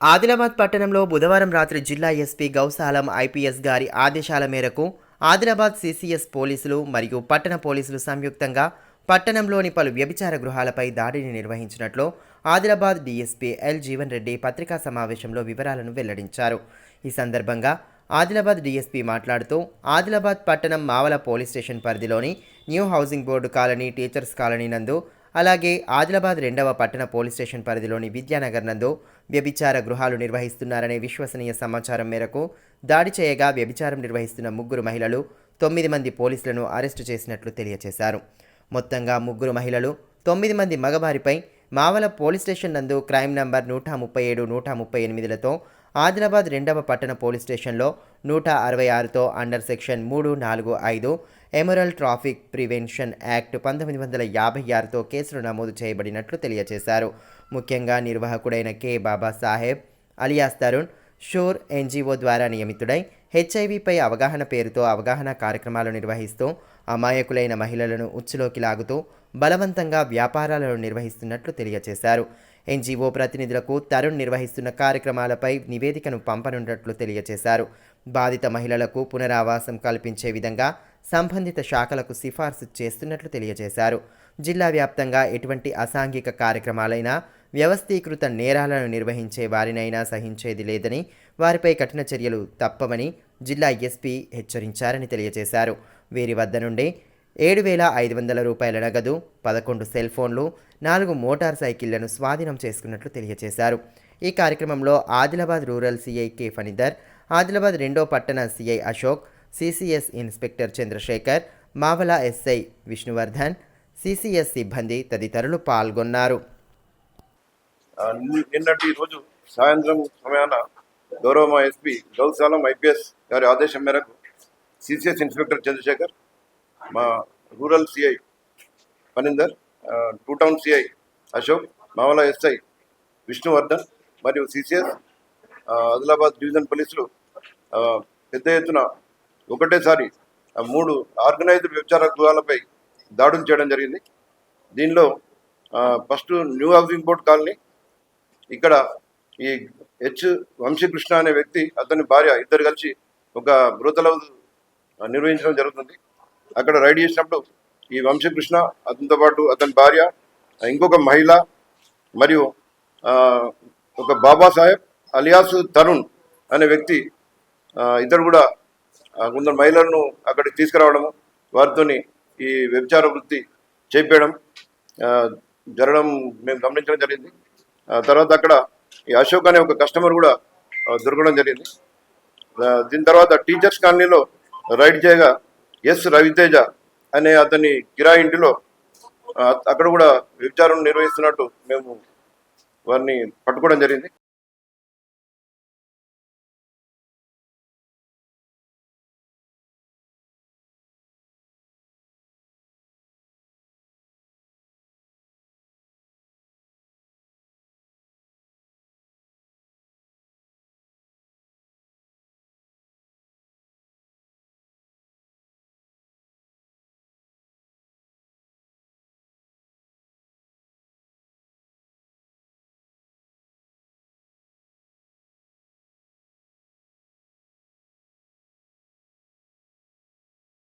ఆదిలాబాద్ పట్టణంలో బుధవారం రాత్రి జిల్లా ఎస్పీ గౌసాలం ఐపీఎస్ గారి ఆదేశాల మేరకు ఆదిలాబాద్ సిసిఎస్ పోలీసులు మరియు పట్టణ పోలీసులు సంయుక్తంగా పట్టణంలోని పలు వ్యభిచార గృహాలపై దాడిని నిర్వహించినట్లు ఆదిలాబాద్ డీఎస్పీ ఎల్ జీవన్ రెడ్డి పత్రికా సమావేశంలో వివరాలను వెల్లడించారు. ఈ సందర్భంగా ఆదిలాబాద్ డీఎస్పీ మాట్లాడుతూ ఆదిలాబాద్ పట్టణం మావల పోలీస్ స్టేషన్ పరిధిలోని new housing board colony teachers colony నందు అలాగే ఆదిలాబాద్ రెండవ పట్టణ పోలీస్ స్టేషన్ పరిధిలోని విద్యానగర్ నందు వ్యభిచార గృహాలు నిర్వహిస్తున్నారనే విశ్వసనీయ సమాచారం మేరకు దాడి చేయగా వ్యభిచారం నిర్వహిస్తున్న ముగ్గురు మహిళలు తొమ్మిది మంది పోలీసులను అరెస్టు చేసినట్లు తెలియజేశారు మొత్తంగా ముగ్గురు మహిళలు తొమ్మిది మంది మగవారిపై మావల పోలీస్ స్టేషన్ నందు క్రైమ్ నంబర్ నూట ముప్పై ఏడు నూట ముప్పై ఎనిమిదిలతో ఆదిలాబాద్ రెండవ పట్టణ పోలీస్ స్టేషన్లో నూట అరవై ఆరుతో అండర్ సెక్షన్ మూడు నాలుగు ఐదు ఎమరల్ ట్రాఫిక్ ప్రివెన్షన్ యాక్ట్ పంతొమ్మిది వందల యాభై ఆరుతో కేసులు నమోదు చేయబడినట్లు తెలియజేశారు. ముఖ్యంగా నిర్వాహకుడైన K. Baba Saheb alias Tarun Shur NGO ద్వారా నియమితుడై హెచ్ఐవిపై అవగాహన పేరుతో అవగాహన కార్యక్రమాలు నిర్వహిస్తూ అమాయకులైన మహిళలను ఉచ్చులోకి లాగుతూ బలవంతంగా వ్యాపారాలను నిర్వహిస్తున్నట్లు తెలియజేశారు ఎన్జీఓ ప్రతినిధులకు తరుణ్ నిర్వహిస్తున్న కార్యక్రమాలపై నివేదికను పంపనున్నట్లు తెలియజేశారు బాధిత మహిళలకు పునరావాసం కల్పించే విధంగా సంబంధిత శాఖలకు సిఫార్సు చేస్తున్నట్లు తెలియజేశారు జిల్లా వ్యాప్తంగా ఎటువంటి అసాంఘిక కార్యక్రమాలైనా వ్యవస్థీకృత నేరాలను నిర్వహించే వారినైనా సహించేది లేదని వారిపై కఠిన చర్యలు తప్పవని జిల్లా ఎస్పీ హెచ్చరించారని తెలియజేశారు. వీరి వద్ద నుండి ఏడు వేల ఐదు వందల రూపాయల నగదు పదకొండు సెల్ ఫోన్లు నాలుగు మోటార్ సైకిళ్ళను స్వాధీనం చేసుకున్నట్లు తెలియజేశారు. ఈ కార్యక్రమంలో Adilabad rural CI K Phanidhar Adilabad రెండో పట్టణ CI Ashok CCS inspector Chandrashekar Mavala SI Vishnuvardhan CCS సిబ్బంది తదితరులు పాల్గొన్నారు. నిన్నటి రోజు సాయంత్రం సమయాన గౌరవమా ఎస్పీ గౌశాలం ఐపీఎస్ గారి ఆదేశం మేరకు సిసిఎస్ ఇన్స్పెక్టర్ చంద్రశేఖర్ మా rural CI Panindar two town CI Ashok మామల SI Vishnuvardhan మరియు సిసిఎస్ ఆదిలాబాద్ డివిజన్ పోలీసులు పెద్ద ఎత్తున ఒకటేసారి మూడు ఆర్గనైజ్డ్ వ్యభిచార గృహాలపై దాడులు చేయడం జరిగింది. దీనిలో first new housing board colony ఇక్కడ ఈ హెచ్ వంశీకృష్ణ అనే వ్యక్తి అతని భార్య ఇద్దరు కలిసి ఒక బ్రోతల నిర్వహించడం జరుగుతుంది. అక్కడ రైడ్ చేసినప్పుడు ఈ వంశీకృష్ణ అతనితో పాటు అతని భార్య ఇంకొక మహిళ మరియు ఒక బాబాసాహెబ్ అలియాస్ తరుణ్ అనే వ్యక్తి ఇద్దరు కూడా కొందరు మహిళలను అక్కడికి తీసుకురావడము వారితోని ఈ వ్యభిచార వృత్తి చేపేయడం జరగడం మేము గమనించడం జరిగింది. తర్వాత అక్కడ ఈ అశోక్ అనే ఒక కస్టమర్ కూడా దొరకడం జరిగింది. దీని తర్వాత టీచర్స్ కాలనీలో రైడ్ చేయగా ఎస్ రవితేజ అనే అతని కిరా ఇంటిలో అక్కడ కూడా విచారణ నిర్వహిస్తున్నట్టు మేము వారిని పట్టుకోవడం జరిగింది.